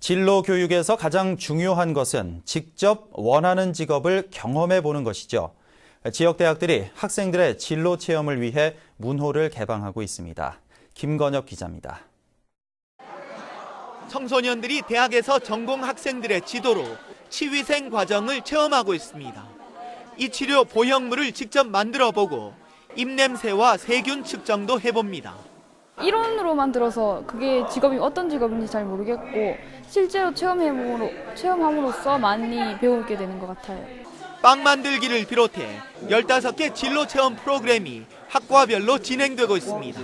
진로 교육에서 가장 중요한 것은 직접 원하는 직업을 경험해 보는 것이죠. 지역 대학들이 학생들의 진로 체험을 위해 문호를 개방하고 있습니다. 김건엽 기자입니다. 청소년들이 대학에서 전공 학생들의 지도로 치위생 과정을 체험하고 있습니다. 이 치료 보형물을 직접 만들어 보고 입냄새와 세균 측정도 해봅니다. 이론으로 만 들어서 그게 직업이 어떤 직업인지 잘 모르겠고 실제로 체험해보로, 체험함으로써 많이 배우게 되는 것 같아요. 빵 만들기를 비롯해 15개 진로 체험 프로그램이 학과별로 진행되고 있습니다.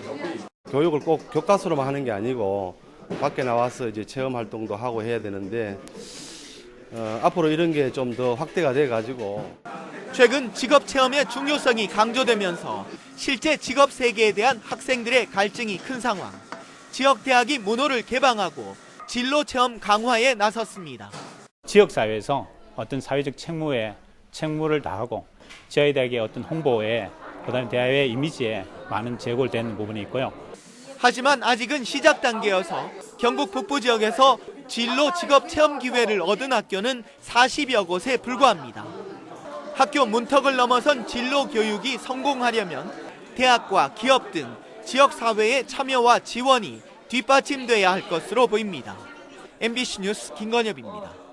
교육을 꼭 교과서로만 하는 게 아니고 밖에 나와서 이제 체험 활동도 하고 해야 되는데 어, 앞으로 이런 게 좀 더 확대가 돼 가지고 최근 직업 체험의 중요성이 강조되면서 실제 직업 세계에 대한 학생들의 갈증이 큰 상황. 지역 대학이 문호를 개방하고 진로 체험 강화에 나섰습니다. 지역 사회에서 어떤 사회적 책무에 책무를 다하고 지하대학의 어떤 홍보에 그다음에 대학의 이미지에 많은 제고를 되는 부분이 있고요. 하지만 아직은 시작 단계여서 경북 북부 지역에서 진로 직업 체험 기회를 얻은 학교는 40여 곳에 불과합니다. 학교 문턱을 넘어선 진로 교육이 성공하려면 대학과 기업 등 지역 사회의 참여와 지원이 뒷받침돼야 할 것으로 보입니다. MBC 뉴스 김건엽입니다.